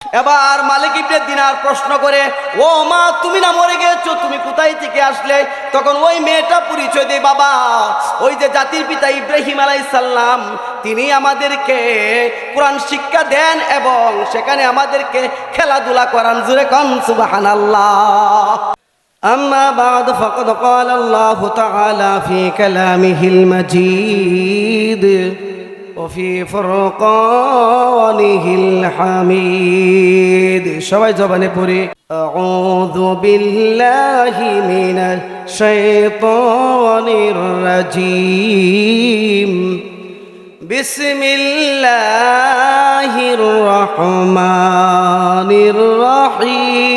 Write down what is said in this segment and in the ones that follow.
এবার মালিক ইবনে দিনার প্রশ্ন করে ও মা তুমি না মরে গেছো তুমি কোথায় থেকে আসলে তখন ওই মেয়েটা পরিচয় দেয় বাবা ওই যে জাতির পিতা ইব্রাহিম আলাইসাল্লাম তিনি আমাদেরকে কোরআন শিক্ষা দেন এবং সেখানে আমাদেরকে খেলাধুলা করান জুড়ে কন সুবহানাল্লাহ أما بعد فقد قال الله تعالى في كلامه المجيد وفي فرقانه الحميد সবাই জবানে পড়ি أعوذ بالله من الشيطان الرجيم بسم الله الرحمن الرحيم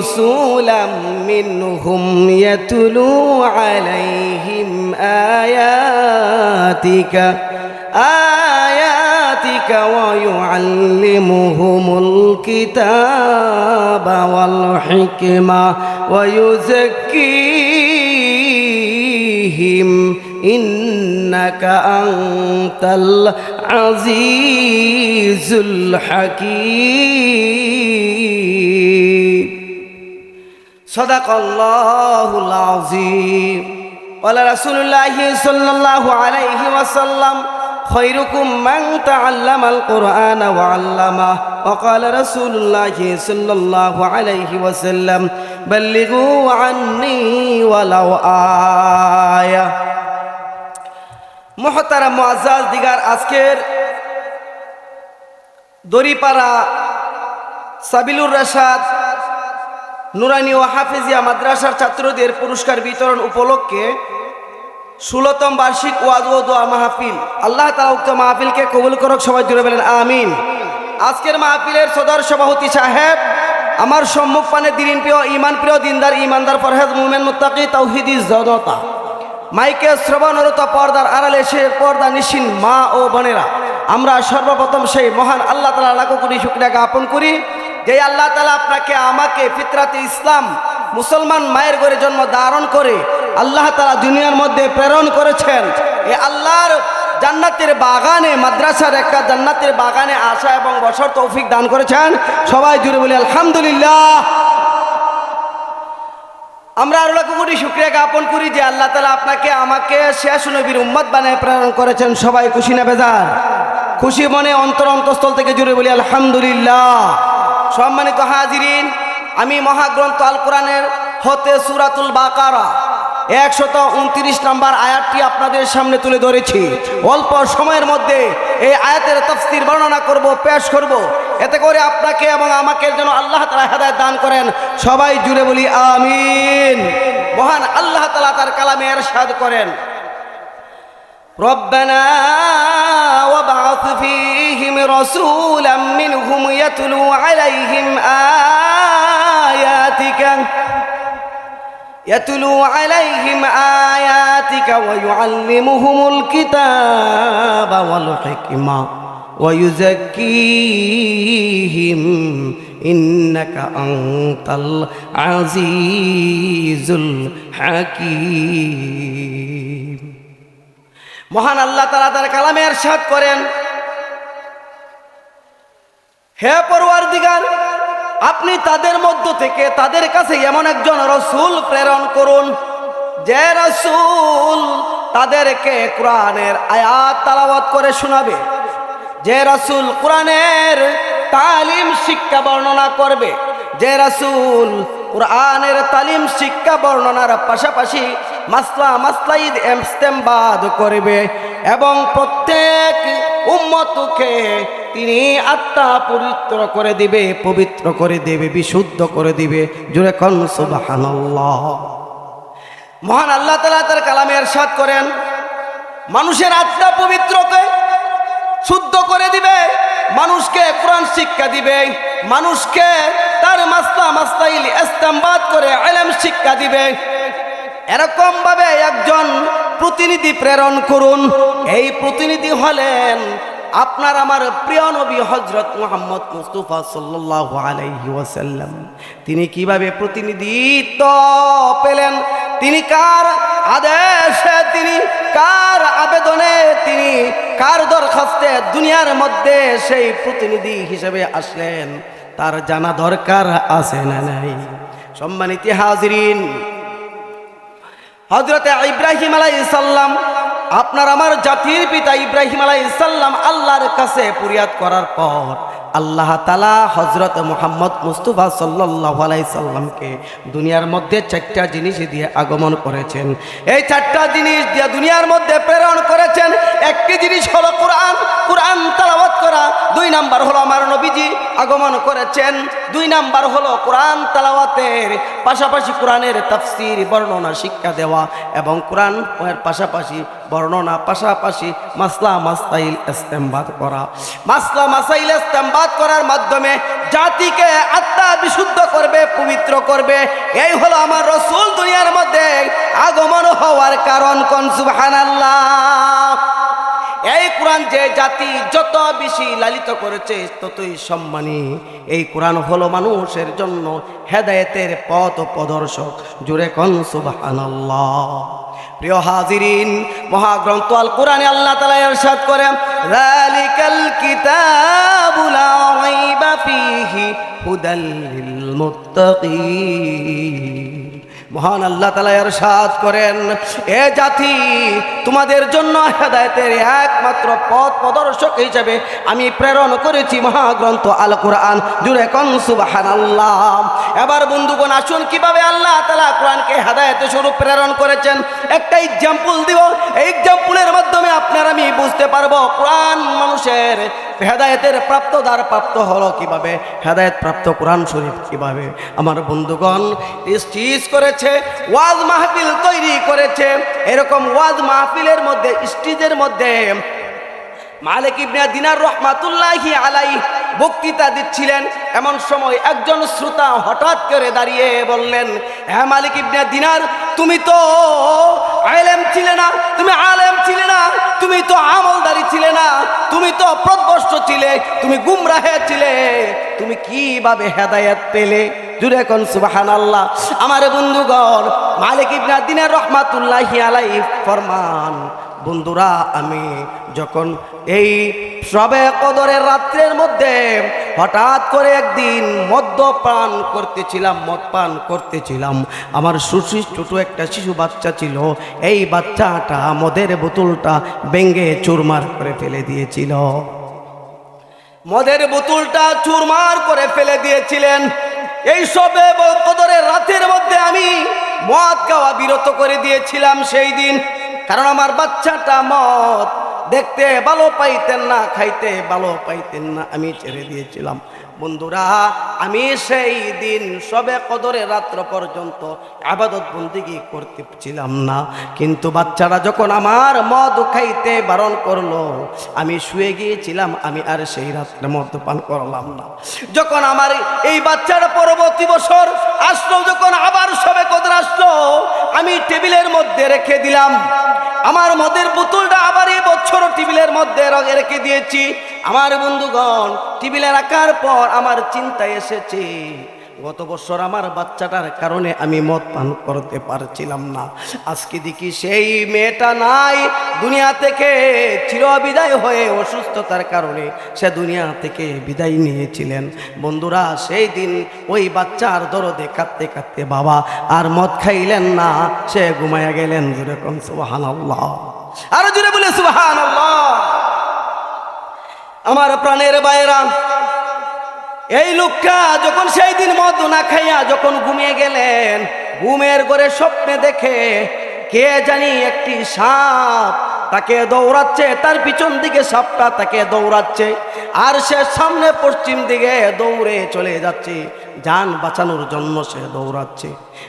رسولا منهم يتلو عليهم آياتك آياتك ويعلمهم الكتاب والحكمة ويزكيهم إنك أنت العزيز الحكيم. صدق الله العظيم قال رسول الله صلى الله عليه وسلم خيركم من تعلم القرآن وعلمه وقال رسول الله صلى الله عليه وسلم بلغوا عني ولو آية محترم معزز দিগার আজকের দড়িপাড়া সাবিলুর রাশাদ নুরানি ও হাফিজিয়া মাদ্রাসার ছাত্রদের পুরস্কার বিতরণ উপলক্ষে ষোলতম বার্ষিক ওয়াজ ও দোয়া মাহফিল। আল্লাহ তালা উক্ত মাহফিলকে কবুল করক, সবাই জুড়ে বলেন, আমিন। আজকের মাহফিলের সদর সভাপতি সাহেব, আমার সম্মুখ পানে দিন প্রিয় ইমান প্রিয়, দিনদার ইমানদার ফরহেজ, মুমেন, মুত্তাকি তৌহিদি জনতা। মাইকে শ্রবণরত পর্দার আড়ালে সে পর্দা নিশিন মা ও বোনেরা। আমরা সর্বপ্রথম সেই মহান আল্লাহ তালা লাখো কোটি শুক্রিয়া জ্ঞাপন করি। যে আল্লাহ তালা আপনাকে, আমাকে ফিতরাতে ইসলাম, মুসলমান মায়ের ঘরে জন্ম ধারণ করে আল্লাহ তালা দুনিয়ার মধ্যে প্রেরণ করেছেন। এ আল্লাহর জান্নাতের বাগানে, মাদ্রাসার একটা জান্নাতের বাগানে আসা এবং বছর তৌফিক দান করেছেন। সবাই জুড়ে বলি, আলহামদুলিল্লাহ। আমরা আরও লাখ কোটি শুক্রিয়া জ্ঞাপন করি যে আল্লাহ তালা আপনাকে, আমাকে শেষ নবীর উম্মত বানায় প্রেরণ করেছেন। সবাই খুশি না বেজার? খুশি মনে অন্তর অন্তঃস্থল থেকে জুড়ে বলি, আলহামদুলিল্লাহ। সম্মানিত হাজিরিন, আমি মহাগ্রন্থ আল কোরআনের হতে সুরাতুল বাকারা একশত উনত্রিশ নম্বর আয়াতটি আপনাদের সামনে তুলে ধরেছি। অল্প সময়ের মধ্যে এই আয়াতের তফসির বর্ণনা করব, পেশ করব। এতে করে আপনাকে এবং আমাকে যেন আল্লাহ তালা হেদায়ত দান করেন, সবাই জুড়ে বলি আমিন। মহান আল্লাহ তালা তার কালামে এরশাদ করেন। ربنا وابعث فيهم رسولا منهم يتلو عليهم آياتك يتلو عليهم آياتك ويعلمهم الكتاب والحكمة ويزكيهم إنك أنت العزيز الحكيم. মহান আল্লাহ তালা তার কালামে এরশাদ করেন, হে পড়ুয়ার দিগার আপনি তাদের মধ্য থেকে তাদের কাছে এমন একজন রসুল প্রেরণ করুন, যে রসুল তাদেরকে কোরআনের আয়াত তালাবাত করে শোনাবে, যে রসুল কোরআনের তালিম শিক্ষা বর্ণনা করবে, যে রসুল কোরআনের তালিম শিক্ষা বর্ণনার পাশাপাশি মাসলা মাসলাইদ এমস্তেমবাদ করবে এবং প্রত্যেক উম্মতকে তিনি আত্মা পবিত্র করে দিবে, পবিত্র করে দেবে, বিশুদ্ধ করে দিবে। জুড়ে কন, সুবহানাল্লাহ। মহান আল্লাহ তালা তার কালামে এরশাদ করেন, মানুষের আত্মা পবিত্রকে শুদ্ধ করে দিবে, মানুষকে কোরআন শিক্ষা দিবে, মানুষকে তার মাসলা মাসলাইল ইস্তেমবাদ করে আলেম শিক্ষা দিবে। এরকম ভাবে একজন প্রতিনিধি প্রেরণ করুন। এই প্রতিনিধি হলেন আপনার আমার প্রিয় নবী হজরত মোহাম্মদ মুস্তফা ওয়াসাল্লাম। তিনি কীভাবে প্রতিনিধিত্ব পেলেন? তিনি কার আদেশে, তিনি কার আবেদনে, তিনি কার দরখাস্তে দুনিয়ার মধ্যে সেই প্রতিনিধি হিসেবে আসলেন? তার জানা দরকার আছে না নাই? সম্মানিত হাজরিন হজরতে ইব্রাহিম আলাই সাল্লাম আপনার আমার জাতির পিতা ইব্রাহিম আলাই সাল্লাম আল্লাহর কাছে পুরিয়াদ করার পর আল্লাহ তালা হজরত মোহাম্মদ মুস্তফা সাল্লাহ আলাই সাল্লামকে দুনিয়ার মধ্যে চারটা জিনিস দিয়ে আগমন করেছেন। এই চারটা জিনিস দিয়ে দুনিয়ার মধ্যে প্রেরণ করেছেন। একটি জিনিস হলো কোরআন। কোরআন তালাবাত করা। দুই নাম্বার হলো আমার নবীজি আগমন করেছেন। দুই নাম্বার হলো কোরআন তালাওয়াতের পাশাপাশি কোরআনের তাফসির, বর্ণনা, শিক্ষা দেওয়া এবং কোরআন পাশাপাশি বর্ণনা পাশাপাশি মাসলা মাসাইল ইস্তেমবাদ করা। মাসলা মাসাইল ইস্তেমবাদ করার মাধ্যমে জাতিকে আত্মা বিশুদ্ধ করবে, পবিত্র করবে। এই হলো আমার রসুল দুনিয়ার মধ্যে আগমন হওয়ার কারণ কোন? সুবহানাল্লাহ। এই কোরআন যে জাতি যত বেশি লালিত করেছে, ততই সম্মানী। এই কোরআন হলো মানুষের জন্য হেদায়েতের পথ প্রদর্শক। জুড়ে কন, সুবহানাল্লাহ। প্রিয় হাজিরিন, মহাগ্রন্থ আল কোরআনে আল্লাহ তাআলা ইরশাদ করে যালিকাল কিতাবু লা রাইবা হুদাল মহান আল্লাহ তালা এরশাদ করেন, এ জাতি তোমাদের জন্য হেদায়তের একমাত্র পথ প্রদর্শক হিসেবে আমি প্রেরণ করেছি মহাগ্রন্থ আল কোরআন জুড়ে কন সুবাহান আল্লাহ এবার বন্ধুগণ, আসুন কীভাবে আল্লাহ তালা কোরআনকে হেদায়তের স্বরূপ প্রেরণ করেছেন? একটা এক্সাম্পল দিব। এই এক্সাম্পলের মাধ্যমে আপনার আমি বুঝতে পারব, কোরআন মানুষের হেদায়েতের প্রাপ্ত দ্বার প্রাপ্ত হলো কীভাবে? হেদায়েত প্রাপ্ত কোরআন শরীফ কীভাবে? আমার বন্ধুগণ স্টিচ করেছে, ওয়াজ মাহফিল তৈরি করেছে, এরকম ওয়াজ মাহফিলের মধ্যে, স্টিজের মধ্যে মালিক ইবনে দিনার রহমাতুল্লাহি আলাই বক্তৃতা দিচ্ছিলেন। এমন সময় একজন শ্রোতা হঠাৎ করে দাঁড়িয়ে বললেন হ্যাঁ মালিক ইবনে দিনার, তুমি তো আলেম ছিলে না, তুমি আলেম ছিলে না, তুমি তো আমলদারি ছিলে না, তুমি তো প্রদবষ্ট ছিলে, তুমি গুমরাহে ছিলে, তুমি কীভাবে হেদায়েত পেলে? জুড়ে সুবাহান আল্লাহ আমার বন্ধুগণ, মালিক ইবনে দিনার রহমাতুল্লাহি আলাই ফরমান, বন্ধুরা, আমি যখন এই সবে কদরের রাত্রের মধ্যে হঠাৎ করে একদিন মদ্যপান করতেছিলাম মদ পান করতেছিলাম, আমার সুশি ছোট একটা শিশু বাচ্চা ছিল, এই বাচ্চাটা মদের বোতলটা ভেঙ্গে চুরমার করে ফেলে দিয়েছিল। মদের বোতলটা চুরমার করে ফেলে দিয়েছিলেন। এই সবে কদরের রাতের মধ্যে আমি মদ খাওয়া বিরত করে দিয়েছিলাম সেই দিন। কারণ আমার বাচ্চাটা মদ দেখতে ভালো পাইতেন না, খাইতে ভালো পাইতেন না, আমি ছেড়ে দিয়েছিলাম। বন্ধুরা, আমি সেই দিন সবে কদরে রাত্র পর্যন্ত আবাদত বন্দিগি করতেছিলাম না। কিন্তু বাচ্চারা যখন আমার মদ খাইতে বারণ করল, আমি শুয়ে গিয়েছিলাম, আমি আর সেই রাত্রে মদ পান করলাম না। যখন আমার এই বাচ্চারা পরবর্তী বছর আসলো, যখন আবার সবে কদর আসলো, আমি টেবিলের মধ্যে রেখে দিলাম। আমার মদের বোতলটা আবার এই বছর টেবিলের মধ্যে রেখে দিয়েছি। আমার বন্ধুগণ, টিবিলে রাখার পর আমার চিন্তায় এসেছে। গত বছর আমার বাচ্চাটার কারণে আমি মদ পান করতে পারছিলাম না। আজকে দেখি সেই মেয়েটা নাই, দুনিয়া থেকে চিরবিদায় হয়ে অসুস্থতার কারণে সে দুনিয়া থেকে বিদায় নিয়েছিলেন। বন্ধুরা, সেই দিন ওই বাচ্চার দরদে কাঁদতে কাঁদতে বাবা আর মদ খাইলেন না, সে ঘুমাইয়া গেলেন যেরকম সুবাহান আল্লাহ আরও জুড়ে বলে সুবাহান আল্লাহ আমার প্রাণের বাইরা। এই লোকটা যখন সেই দিন মদ না খাইয়া যখন ঘুমিয়ে গেলেন, ঘুমের করে স্বপ্নে দেখে কে জানি একটি সাপ তাকে দৌড়াচ্ছে, তার পিছন দিকে সাপটা তাকে দৌড়াচ্ছে, আর সে সামনে পশ্চিম দিকে দৌড়ে চলে যাচ্ছে। যান বাঁচানোর জন্য সে দৌড়াচ্ছে।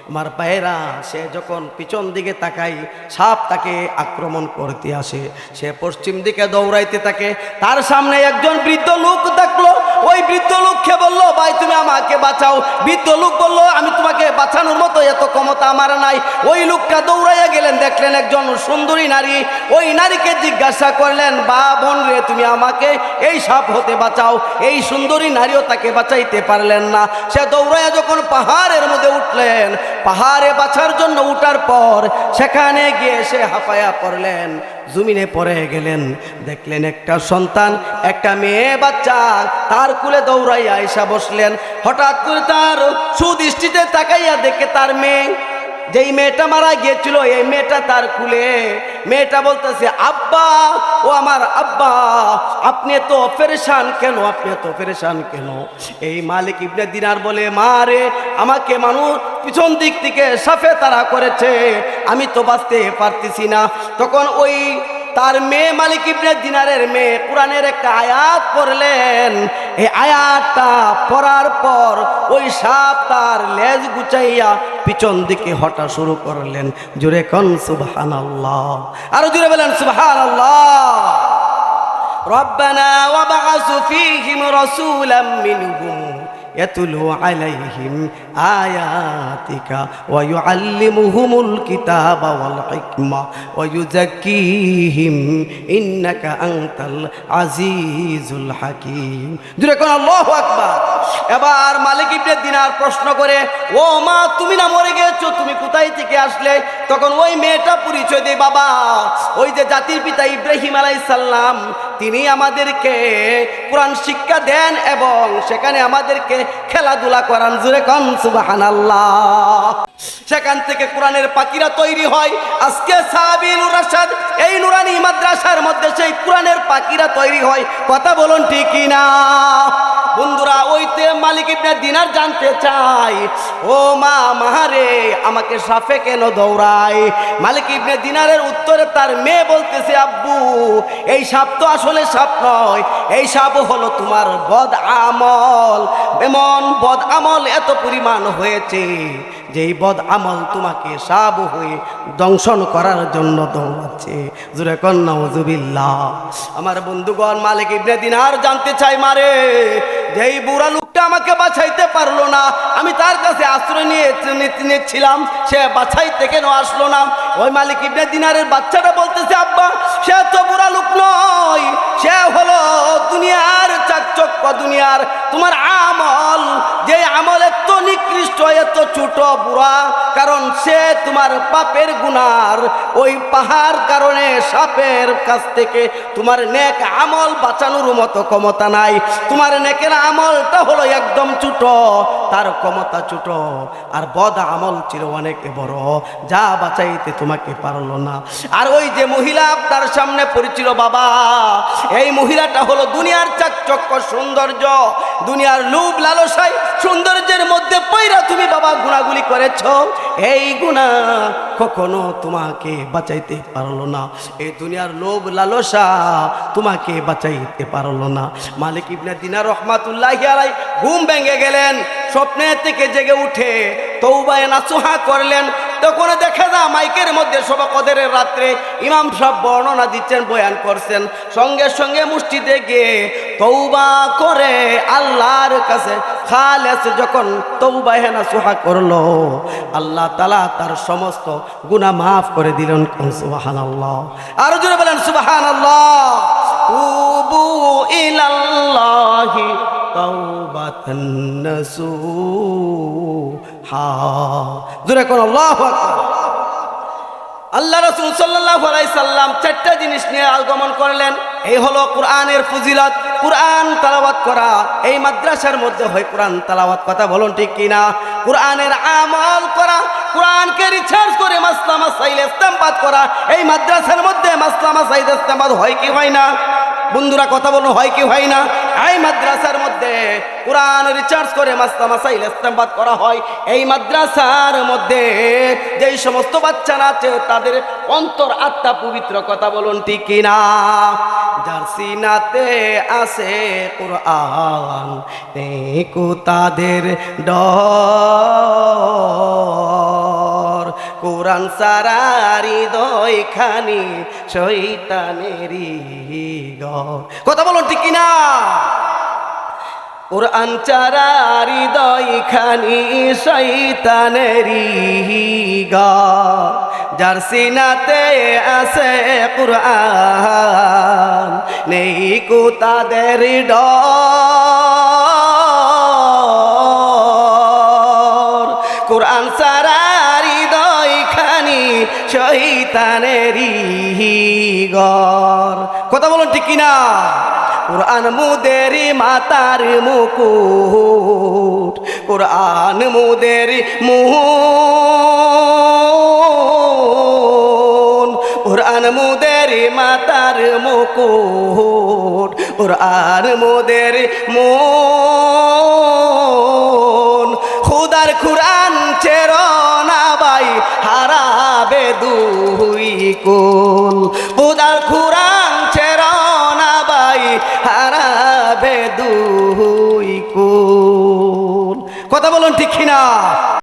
আমার পায়েরা, সে যখন পিছন দিকে তাকাই সাপ তাকে আক্রমণ করতে আসে। সে পশ্চিম দিকে দৌড়াইতে থাকে। তার সামনে একজন বৃদ্ধ লোক দেখল। ওই বৃদ্ধ লোককে বলল, ভাই, তুমি আমাকে বাঁচাও। বৃদ্ধ লোক বলল, আমি তোমাকে বাঁচানোর মতো এত ক্ষমতা আমার নাই। ওই লোকটা দৌড়াইয়া গেলেন, দেখলেন একজন সুন্দরী নারী। ওই নারীকে জিজ্ঞাসা করলেন, বা বোন রে, তুমি আমাকে এই সাপ হতে বাঁচাও। এই সুন্দরী নারীও তাকে বাঁচাইতে পারলেন না। সে দৌড়াইয়া যখন পাহাড়ের মধ্যে উঠলেন, পাহাড়ে বাঁচার জন্য উঠার পর সেখানে গিয়ে সে হাঁপায়া পড়লেন, জমিনে পড়ে গেলেন। দেখলেন একটা সন্তান, একটা মেয়ে বাচ্চা, তার কুলে দৌড়াইয়া এসা বসলেন। হঠাৎ করে তার সুদৃষ্টিতে তাকাইয়া দেখে তার মেয়ে। যেই মেয়েটা মারা গিয়েছিল, এই মেয়েটা তার কুলে। মেয়েটা বলতেছে, আব্বা, ও আমার আব্বা, আপনি এত পেরেশান কেন? আপনি এত পেরেশান কেন? এই মালিক ইবনে দিনার বলে, মা রে, আমাকে মানুষ পিছন দিক থেকে সাফে তারা করেছে। আমি তো বাঁচতে পারতেছি না। তখন ওই তার মেয়ে মালিক ইবনে দিনারের মেয়ে কোরআনের একটা আয়াত পড়লেন এই আয়াতটা পড়ার পর ওই সাপ তার লেজ গুচাইয়া পিছন দিকে হটা শুরু করলেন জুড়ে কন সুবহান আল্লাহ আরো জুড়ে বলেন সুবহান আল্লাহ ربنا وبعث فيهم رسولا منهم ইয়াতুলু আলাইহিম আয়াতিকা ওয়া ইউআল্লিমুহুমুল কিতাবা ওয়াল হিকমা ওয়া ইউযাক্কিহিম ইন্নাকা আনতাল আজিজুল হাকীম। দূরে কোন আল্লাহু এবার মালিক ইবনে দিনার প্রশ্ন করে, ও মা, তুমি না মরে গেছো তুমি কোথায় থেকে আসলে? তখন ওই মেয়েটা পরিচয় দেয়, বাবা, ওই যে জাতির পিতা ইব্রাহিম আলাইসাল্লাম তিনি আমাদেরকে কোরআন শিক্ষা দেন এবং সেখানে আমাদেরকে খেলাধুলা করান। জুড়ে কন সুবাহান সেখান থেকে কোরআনের পাখিরা তৈরি হয়। আজকে সাবিল রাশাদ এই নুরানি মাদ্রাসার মধ্যে সেই কোরআনের পাখিরা তৈরি হয়। কথা বলুন ঠিকই না বন্ধুরা ওইতে মালিক ইবনে দিনার জানতে চাই। ও মা, মাহারে, আমাকে সাফে কেন দৌড়ায়? মালিক ইবনে দিনারের উত্তরে তার মেয়ে বলতেছে, আব্বু, এই সাপ তো আসলে সাপ নয়। এই সাপ হলো তোমার বদ আমল এমন বদ আমল এত পরিমাণ হয়েছে। যেই বদ আমল তোমাকে সাব হয়ে দংশন করার জন্য দৌড়াচ্ছে। জুরে কন্যা আমার বন্ধুগণ, মালিক ইবনে দিনার জানতে চাই মারে, যেই বুড়া লোকটা আমাকে বাঁচাইতে পারল না। আমি তার কাছে আশ্রয় নিয়ে নিয়েছিলাম সে বাছাইতে কেন আসলো না? ওই মালিক ইবনে দিনারের বাচ্চাটা বলতেছে, আব্বা, সে তো বুড়া লোক নয়। সে হলো দুনিয়ার চাকচক্য দুনিয়ার। তোমার আমল, যে আমল এত নিকৃষ্ট, এত ছোট বুড়া, কারণ সে তোমার পাপের গুনার। ওই পাহাড় কারণে সাপের কাছ থেকে তোমার নেক আমল বাঁচানোর মতো ক্ষমতা নাই। তোমার নেকের আমলটা হলো একদম ছোট, তার ক্ষমতা ছোট, আর বদ আমল ছিল অনেক বড়। যা বাঁচাইতে তোমাকে পারল না। আর ওই যে মহিলা আপনার সামনে পড়েছিল, বাবা, এই মহিলাটা হলো দুনিয়ার চাকচক্য সৌন্দর্য, দুনিয়ার লুপ লালসাই সৌন্দর্যের মধ্যে পৈরা তুমি বাবা গুণাগুলি করেছ। এই গুণা কখনো তোমাকে বাঁচাইতে পারল না। এই দুনিয়ার লোভ লালসা তোমাকে বাঁচাইতে পারল না। মালিক ইবনে দিনা রহমাতুল্লাহ আলাই ঘুম ভেঙে গেলেন স্বপ্নে থেকে জেগে উঠে তৌবায় নাসুহা করলেন, তখন দেখা মাইকের মধ্যে সব কদেরের রাত্রে ইমাম সব বর্ণনা দিচ্ছেন, বয়ান করছেন। সঙ্গে সঙ্গে মুষ্টিতে গিয়ে তৌবা করে আল্লাহর কাছে খালেস যখন তৌবা হেনা সুহা করল, আল্লাহ তালা তার সমস্ত গুনাহ মাফ করে দিলেন। সুবাহান আল্লাহ আরও জোরে বলেন সুবাহান আল্লাহ তুবু ইলাল্লাহি তাওবাতান নাসুহা। জোরে কোন আল্লাহু আকবার। আল্লাহ রসুল সাল্লাহ সাল্লাম চারটা জিনিস নিয়ে আগমন করলেন। এই হলো কোরআনের ফজিলত। কোরআন তালাবাত করা, এই মাদ্রাসার মধ্যে হয় কোরআন তালাবাত কথা বলুন ঠিক কিনা? কোরআনের আমল করা, কোরআনকে রিচার্জ করে মাসলামা সাইল ইস্তেমবাদ করা, এই মাদ্রাসার মধ্যে মাসলামা সাইদ ইস্তেমবাদ হয় কি হয় না? বন্ধুরা কথা বলুন হয় কি হয় না? এই মাদ্রাসার মধ্যে কোরআন রিচার্জ করে মাস্তা মাসাইল ইস্তেমবাদ করা হয়। এই মাদ্রাসার মধ্যে যেই সমস্ত বাচ্চারা আছে, তাদের অন্তর আত্মা পবিত্র কথা বলুন ঠিক কিনা যার সিনাতে আছে কোরআন তাদের ডর কোরআন সারা হৃদয় খানি শৈতানেরই ঘর। কথা বলুন ঠিক কিনা? কোরআন চারা হৃদয় খানি শৈতানেরি যার সিনাতে আছে কোরআন, নেই কো তাদের ডর। খানি শৈতানেরি গর কথা বলুন ঠিক কিনা? কোরআন মুদের মাতার মুকুট। কোরআন মুদের মুন কোরআন মুদের মাতার মুকুট। কোরআন মুদের মন খুদার খুরান চেরনা হারাবে দুই কুল। খুদার খুরান চেরনা বাই হারাবে দুই কুল। কথা বলুন ঠিক কিনা?